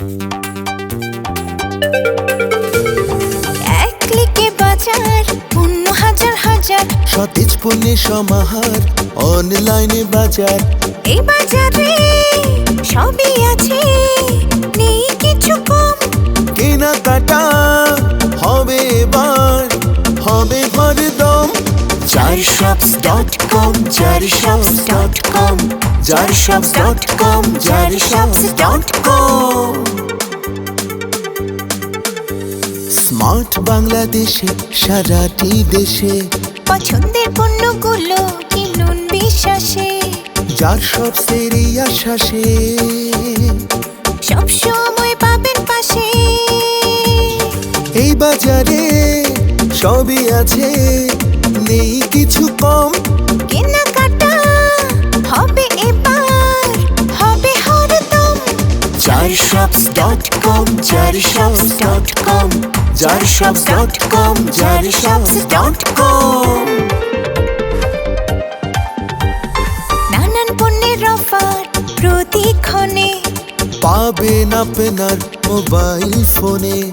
এক ক্লিকে বাজার পণ্য হাজার হাজার। সতেজ পণ্যের সমাহার অনলাইনে বাজার। এই বাজারে সবই আছে নেই কিছু কম। কেনাকাটা হবে এবার হবে হরদম। চার শপস ডট কম চার shops dot com dot com smart বাংলাদেশে সারাটি দেশে। পছন্দের পণ্যগুলো কিনুন বিশ্বাসে। যার শপসের এই আশ্বাসে। সব সময় পাবেন পাশে। এই বাজারে সবই আছে নেই কিছু কম। চার শপস ডট কম নানান পণ্যের অফার প্রতিক্ষণে। পাবেন আপনার মোবাইল ফোনে।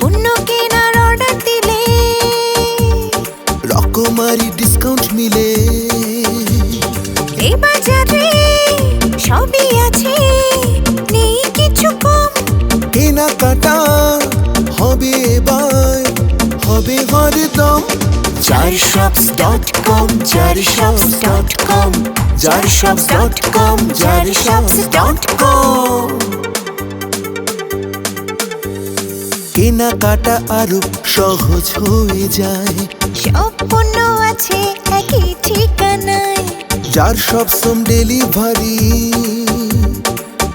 পণ্য কেনার অর্ডার দিলে। রকমারি ডিসকাউন্ট মিলে। এই বাজারে কেনাকাটা হবে এবার হবে হরদম। চার শপস ডট কম চার শপস ডট কম চার শপস ডট কম চার শপস ডট কম কেনাকাটা আরও সহজ হয়ে যায়। সব পণ্য আছে একই ঠিকানায়। যার সব সোম ডেলিভারি।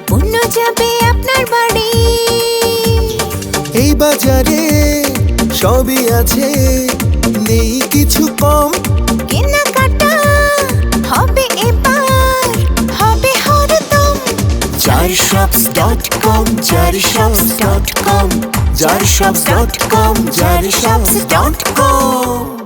পণ্য যাবে এই বাজারে সবই আছে নেই কিছু কম। কেনাকাটা হবে এবার হবে হরদম। চার shops dot com dot com চার শপস ডট কম চার শপস ডট কম